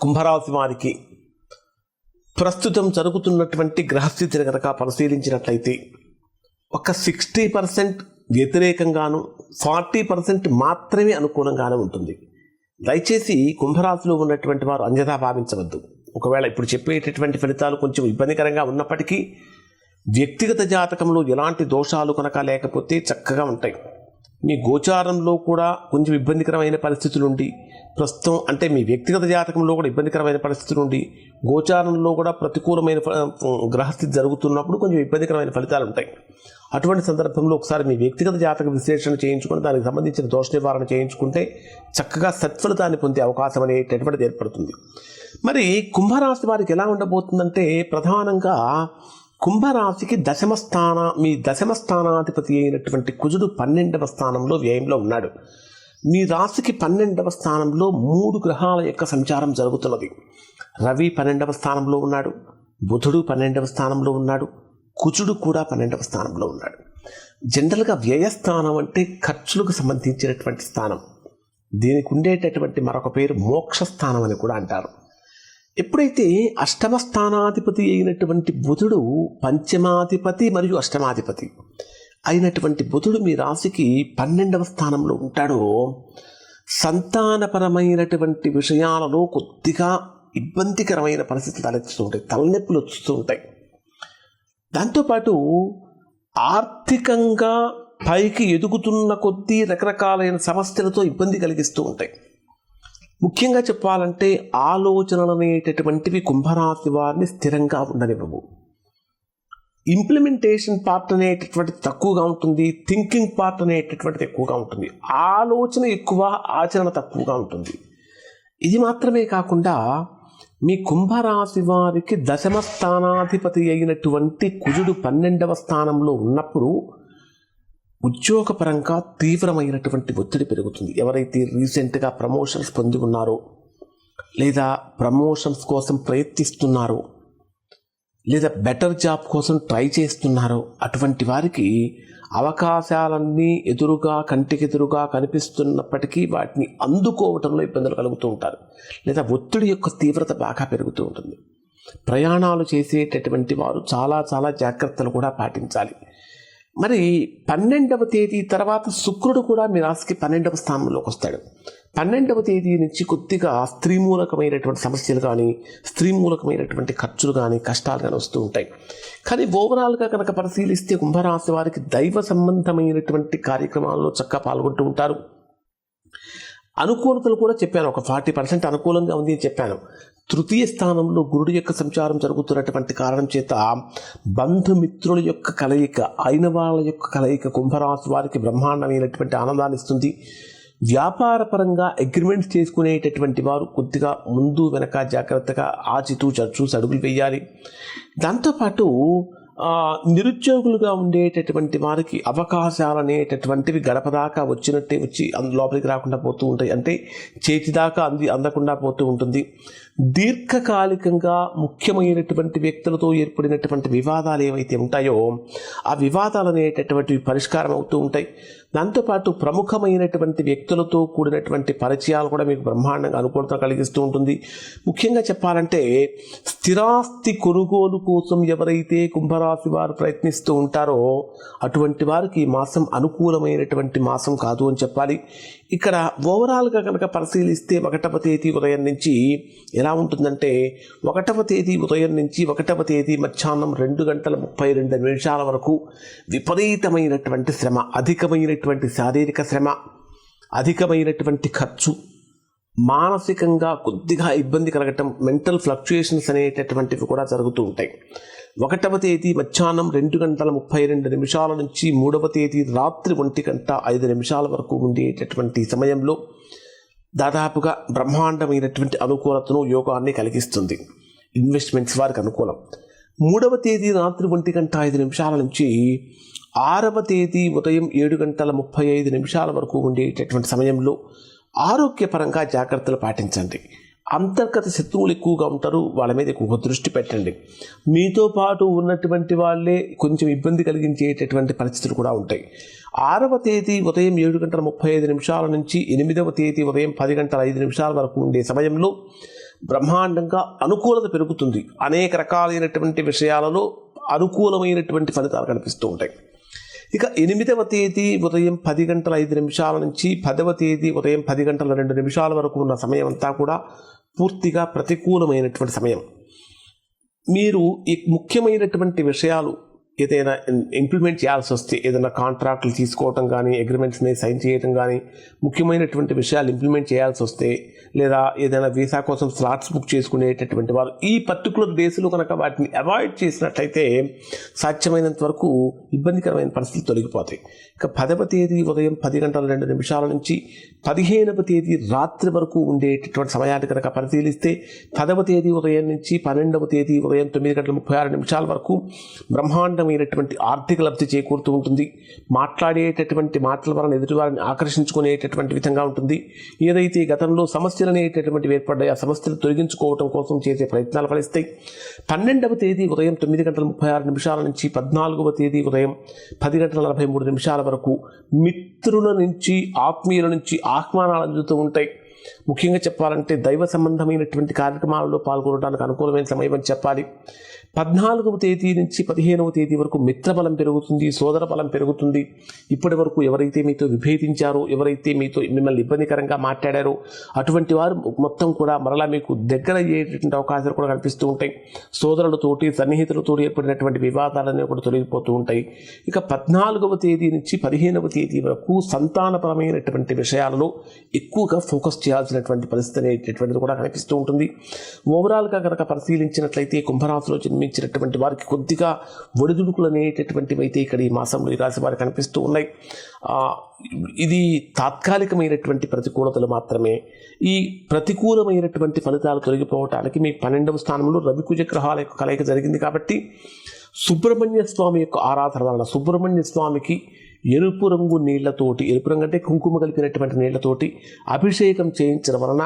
కుంభరాశి వారికి ప్రస్తుతం జరుగుతున్నటువంటి గ్రహస్థితిని కనుక పరిశీలించినట్లయితే ఒక సిక్స్టీ పర్సెంట్ వ్యతిరేకంగాను ఫార్టీ పర్సెంట్ మాత్రమే అనుకూలంగానే ఉంటుంది. దయచేసి కుంభరాశిలో ఉన్నటువంటి వారు అంజదా భావించవద్దు. ఒకవేళ ఇప్పుడు చెప్పేటటువంటి ఫలితాలు కొంచెం ఇబ్బందికరంగా ఉన్నప్పటికీ వ్యక్తిగత జాతకంలో ఎలాంటి దోషాలు కనుక లేకపోతే చక్కగా ఉంటాయి. మీ గోచారంలో కూడా కొంచెం ఇబ్బందికరమైన పరిస్థితులు ఉండి ప్రస్తుతం అంటే మీ వ్యక్తిగత జాతకంలో కూడా ఇబ్బందికరమైన పరిస్థితులు ఉండి గోచారంలో కూడా ప్రతికూలమైన గ్రహస్థితి జరుగుతున్నప్పుడు కొంచెం ఇబ్బందికరమైన ఫలితాలు ఉంటాయి. అటువంటి సందర్భంలో ఒకసారి మీ వ్యక్తిగత జాతక విశ్లేషణ చేయించుకుని దానికి సంబంధించిన దోష నివారణ చేయించుకుంటే చక్కగా సత్ఫలితాన్ని పొందే అవకాశం అనేటటువంటిది ఏర్పడుతుంది. మరి కుంభరాశి వారికి ఎలా ఉండబోతుందంటే ప్రధానంగా కుంభరాశికి దశమ స్థాన మీ దశమ స్థానాధిపతి అయినటువంటి కుజుడు పన్నెండవ స్థానంలో వ్యయంలో ఉన్నాడు. మీ రాశికి పన్నెండవ స్థానంలో మూడు గ్రహాల యొక్క సంచారం జరుగుతున్నది. రవి పన్నెండవ స్థానంలో ఉన్నాడు. బుధుడు పన్నెండవ స్థానంలో ఉన్నాడు. కుజుడు కూడా పన్నెండవ స్థానంలో ఉన్నాడు. జనరల్గా వ్యయస్థానం అంటే ఖర్చులకు సంబంధించినటువంటి స్థానం. దీనికి ఉండేటటువంటి మరొక పేరు మోక్షస్థానం అని కూడా అంటారు. ఎప్పుడైతే అష్టమ స్థానాధిపతి అయినటువంటి బుధుడు పంచమాధిపతి మరియు అష్టమాధిపతి అయినటువంటి బుధుడు మీ రాశికి పన్నెండవ స్థానంలో ఉంటాడో సంతానపరమైనటువంటి విషయాలలో కొద్దిగా ఇబ్బందికరమైన పరిస్థితులు తలెత్తుతూ ఉంటాయి తలనొప్పులు వస్తూ ఉంటాయి దాంతోపాటు ఆర్థికంగా పైకి ఎదుగుతున్న కొద్దీ రకరకాలైన సమస్యలతో ఇబ్బంది కలిగిస్తూ ఉంటాయి. ముఖ్యంగా చెప్పాలంటే ఆలోచనలు అనేటటువంటివి కుంభరాశి వారిని స్థిరంగా ఉండనివ్వవు. ఇంప్లిమెంటేషన్ పార్ట్ అనేటటువంటిది తక్కువగా ఉంటుంది థింకింగ్ పార్ట్ అనేటటువంటిది ఎక్కువగా ఉంటుంది ఆలోచన ఎక్కువ ఆచరణ తక్కువగా ఉంటుంది. ఇది మాత్రమే కాకుండా మీ కుంభరాశి వారికి దశమ స్థానాధిపతి అయినటువంటి కుజుడు పన్నెండవ స్థానంలో ఉన్నప్పుడు ఉద్యోగపరంగా తీవ్రమైనటువంటి ఒత్తిడి పెరుగుతుంది. ఎవరైతే రీసెంట్గా ప్రమోషన్స్ పొంది ఉన్నారో లేదా ప్రమోషన్స్ కోసం ప్రయత్నిస్తున్నారో లేదా బెటర్ జాబ్ కోసం ట్రై చేస్తున్నారో అటువంటి వారికి అవకాశాలన్నీ ఎదురుగా కంటికెదురుగా కనిపిస్తున్నప్పటికీ వాటిని అందుకోవటంలో ఇబ్బందులు కలుగుతూ ఉంటారు. లేదా ఒత్తిడి యొక్క తీవ్రత బాగా పెరుగుతూ ఉంటుంది. ప్రయాణాలు చేసేటటువంటి వారు చాలా చాలా జాగ్రత్తలు కూడా పాటించాలి. మరి పన్నెండవ తేదీ తర్వాత శుక్రుడు కూడా మీ రాశికి పన్నెండవ స్థానంలోకి వస్తాడు. పన్నెండవ తేదీ నుంచి కొద్దిగా స్త్రీ మూలకమైనటువంటి సమస్యలు కానీ స్త్రీ మూలకమైనటువంటి ఖర్చులు కానీ కష్టాలు కానీ వస్తూ ఉంటాయి. కానీ ఓవరాల్గా కనుక పరిశీలిస్తే కుంభరాశి వారికి దైవ సంబంధమైనటువంటి కార్యక్రమాల్లో చక్కగా పాల్గొంటూ ఉంటారు. అనుకూలతలు కూడా చెప్పాను. ఒక ఫార్టీ పర్సెంట్ అనుకూలంగా ఉంది అని చెప్పాను. తృతీయ స్థానంలో గురుడు యొక్క సంచారం జరుగుతున్నటువంటి కారణం చేత బంధుమిత్రుల యొక్క కలయిక అయిన వాళ్ళ యొక్క కలయిక కుంభరాశి వారికి బ్రహ్మాండమైనటువంటి ఆనందాన్ని ఇస్తుంది. వ్యాపారపరంగా అగ్రిమెంట్స్ చేసుకునేటటువంటి వారు కొద్దిగా ముందు వెనక జాగ్రత్తగా ఆచితూ చచ్చు అడుగులు వేయాలి. దాంతోపాటు నిరుద్యోగులుగా ఉండేటటువంటి వారికి అవకాశాలు అనేటటువంటివి గడప దాకా వచ్చినట్టే వచ్చి అందు లోపలికి రాకుండా పోతూ ఉంటాయి. అంటే చేతి దాకా అంది అందకుండా పోతూ ఉంటుంది. దీర్ఘకాలికంగా ముఖ్యమైనటువంటి వ్యక్తులతో ఏర్పడినటువంటి వివాదాలు ఏవైతే ఉంటాయో ఆ వివాదాలు అనేటటువంటివి పరిష్కారం అవుతూ ఉంటాయి. దాంతోపాటు ప్రముఖమైనటువంటి వ్యక్తులతో కూడినటువంటి పరిచయాలు కూడా మీకు బ్రహ్మాండంగా అనుకూలత కలిగిస్తూ ఉంటుంది. ముఖ్యంగా చెప్పాలంటే స్థిరాస్తి కొనుగోలు కోసం ఎవరైతే కుంభరాశి వారు ప్రయత్నిస్తూ ఉంటారో అటువంటి వారికి ఈ మాసం అనుకూలమైనటువంటి మాసం కాదు అని చెప్పాలి. ఇక్కడ ఓవరాల్గా కనుక పరిశీలిస్తే ఒకటవ తేదీ ఉదయం నుంచి ఎలా ఉంటుందంటే ఒకటవ తేదీ ఉదయం నుంచి ఒకటవ తేదీ మధ్యాహ్నం రెండు గంటల ముప్పై రెండు నిమిషాల వరకు విపరీతమైనటువంటి శ్రమ అధికమైనటువంటి శారీరక శ్రమ అధికమైనటువంటి ఖర్చు మానసికంగా కొద్దిగా ఇబ్బంది కలగటం మెంటల్ ఫ్లక్చుయేషన్స్ అనేటటువంటివి కూడా జరుగుతూ ఉంటాయి. ఒకటవ తేదీ మధ్యాహ్నం రెండు గంటల ముప్పై రెండు నిమిషాల నుంచి మూడవ తేదీ రాత్రి ఒంటి గంట ఐదు నిమిషాల వరకు ఉండేటటువంటి సమయంలో దాదాపుగా బ్రహ్మాండమైనటువంటి అనుకూలతను యోగాన్ని కలిగిస్తుంది. ఇన్వెస్ట్మెంట్స్ వారికి అనుకూలం. మూడవ తేదీ రాత్రి ఒంటి గంట ఐదు నిమిషాల నుంచి ఆరవ తేదీ ఉదయం ఏడు గంటల ముప్పై ఐదు నిమిషాల వరకు ఉండేటటువంటి సమయంలో ఆరోగ్యపరంగా జాగ్రత్తలు పాటించండి. అంతర్గత శత్రువులు ఎక్కువగా ఉంటారు వాళ్ళ మీద ఎక్కువ దృష్టి పెట్టండి. మీతో పాటు ఉన్నటువంటి వాళ్ళే కొంచెం ఇబ్బంది కలిగించేటటువంటి పరిస్థితులు కూడా ఉంటాయి. ఆరవ తేదీ ఉదయం ఏడు గంటల ముప్పై ఐదు నిమిషాల నుంచి ఎనిమిదవ తేదీ ఉదయం పది గంటల ఐదు నిమిషాల వరకు ఉండే సమయంలో బ్రహ్మాండంగా అనుకూలత పెరుగుతుంది. అనేక రకాలైనటువంటి విషయాలలో అనుకూలమైనటువంటి ఫలితాలు కనిపిస్తూ ఉంటాయి. ఇక ఎనిమిదవ తేదీ ఉదయం పది గంటల ఐదు నిమిషాల నుంచి పదవ తేదీ ఉదయం పది గంటల రెండు నిమిషాల వరకు ఉన్న సమయం అంతా కూడా పూర్తిగా ప్రతికూలమైనటువంటి సమయం. మీరు ఈ ముఖ్యమైనటువంటి విషయాలు ఏదైనా ఇంప్లిమెంట్ చేయాల్సి వస్తే ఏదైనా కాంట్రాక్ట్లు తీసుకోవటం కానీ అగ్రిమెంట్స్ని సైన్ చేయటం కానీ ముఖ్యమైనటువంటి విషయాలు ఇంప్లిమెంట్ చేయాల్సి వస్తే లేదా ఏదైనా వీసా కోసం స్లాట్స్ బుక్ చేసుకునేటటువంటి వారు ఈ పర్టికులర్ డేస్లో కనుక వాటిని అవాయిడ్ చేసినట్లయితే సాధ్యమైనంత వరకు ఇబ్బందికరమైన పరిస్థితులు తొలగిపోతాయి. ఇక పదవ తేదీ ఉదయం పది గంటల రెండు నిమిషాల నుంచి పదిహేనవ తేదీ రాత్రి వరకు ఉండేటటువంటి సమయాన్ని కనుక పరిశీలిస్తే పదవ తేదీ ఉదయం నుంచి పన్నెండవ తేదీ ఉదయం తొమ్మిది గంటల ముప్పై ఆరు నిమిషాల వరకు బ్రహ్మాండ బ్రహ్మాండమైనటువంటి ఆర్థిక లబ్ధి చేకూరుతూ ఉంటుంది. మాట్లాడేటటువంటి మాటల వలన ఎదుటివారిని ఆకర్షించుకునేటటువంటి విధంగా ఉంటుంది. ఏదైతే గతంలో సమస్యలు అనేటటువంటివి ఏర్పడ్డాయి ఆ సమస్యలు తొలగించుకోవటం కోసం చేసే ప్రయత్నాలు ఫలిస్తాయి. పన్నెండవ తేదీ ఉదయం తొమ్మిది గంటల ముప్పై ఆరు నిమిషాల నుంచి పద్నాలుగవ తేదీ ఉదయం పది గంటల నలభై మూడు నిమిషాల వరకు మిత్రుల నుంచి ఆత్మీయుల నుంచి ఆహ్వానాలు అందుతూ ఉంటాయి. ముఖ్యంగా చెప్పాలంటే దైవ సంబంధమైనటువంటి కార్యక్రమాలలో పాల్గొనడానికి అనుకూలమైన సమయం అని చెప్పాలి. పద్నాలుగవ తేదీ నుంచి పదిహేనవ తేదీ వరకు మిత్రబలం పెరుగుతుంది సోదర బలం పెరుగుతుంది. ఇప్పటి వరకు ఎవరైతే మీతో విభేదించారో ఎవరైతే మీతో మిమ్మల్ని ఇబ్బందికరంగా మాట్లాడారో అటువంటి వారు మొత్తం కూడా మరలా మీకు దగ్గర అయ్యేటటువంటి అవకాశాలు కూడా కనిపిస్తూ ఉంటాయి. సోదరులతోటి సన్నిహితులతో ఏర్పడినటువంటి వివాదాలన్నీ కూడా తొలగిపోతూ ఉంటాయి. ఇక పద్నాలుగవ తేదీ నుంచి పదిహేనవ తేదీ వరకు సంతానపరమైనటువంటి విషయాలలో ఎక్కువగా ఫోకస్ చేయాల్సినటువంటి పరిస్థితి అనేటటువంటిది కూడా కనిపిస్తూ ఉంటుంది. ఓవరాల్గా కనుక పరిశీలించినట్లయితే కుంభరాశిలో జన్మించినటువంటి వారికి కొద్దిగా ఒడిదుడుకులు అనేటటువంటివి అయితే ఇక్కడ ఈ మాసంలో ఈ రాశి వారికి కనిపిస్తూ ఉన్నాయి. ఇది తాత్కాలికమైనటువంటి ప్రతికూలతలు మాత్రమే. ఈ ప్రతికూలమైనటువంటి ఫలితాలు తొలగిపోవటానికి మీ పన్నెండవ స్థానంలో రవికుజ గ్రహాల యొక్క కలయిక జరిగింది కాబట్టి సుబ్రహ్మణ్య స్వామి యొక్క ఆరాధన వలన సుబ్రహ్మణ్య స్వామికి ఎరుపు రంగు నీళ్ళతోటి ఎరుపు రంగు అంటే కుంకుమ కలిపినటువంటి నీళ్ళతోటి అభిషేకం చేయించడం వలన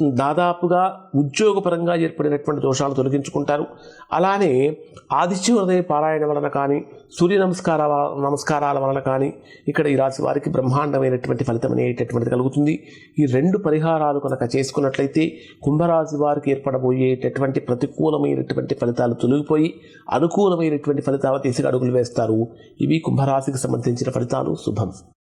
దాదాపుగా ఉద్యోగపరంగా ఏర్పడినటువంటి దోషాలు తొలగించుకుంటారు. అలానే ఆదిత్య హృదయ పారాయణ వలన కానీ సూర్య నమస్కార నమస్కారాల వలన కానీ ఇక్కడ ఈ రాశి వారికి బ్రహ్మాండమైనటువంటి ఫలితం అనేటటువంటిది కలుగుతుంది. ఈ రెండు పరిహారాలు కనుక చేసుకున్నట్లయితే కుంభరాశి వారికి ఏర్పడబోయేటటువంటి ప్రతికూలమైనటువంటి ఫలితాలు తొలగిపోయి అనుకూలమైనటువంటి ఫలితాలు తీసి అడుగులు వేస్తారు. ఇవి కుంభరాశికి సంబంధించిన ఫలితాలు. శుభం.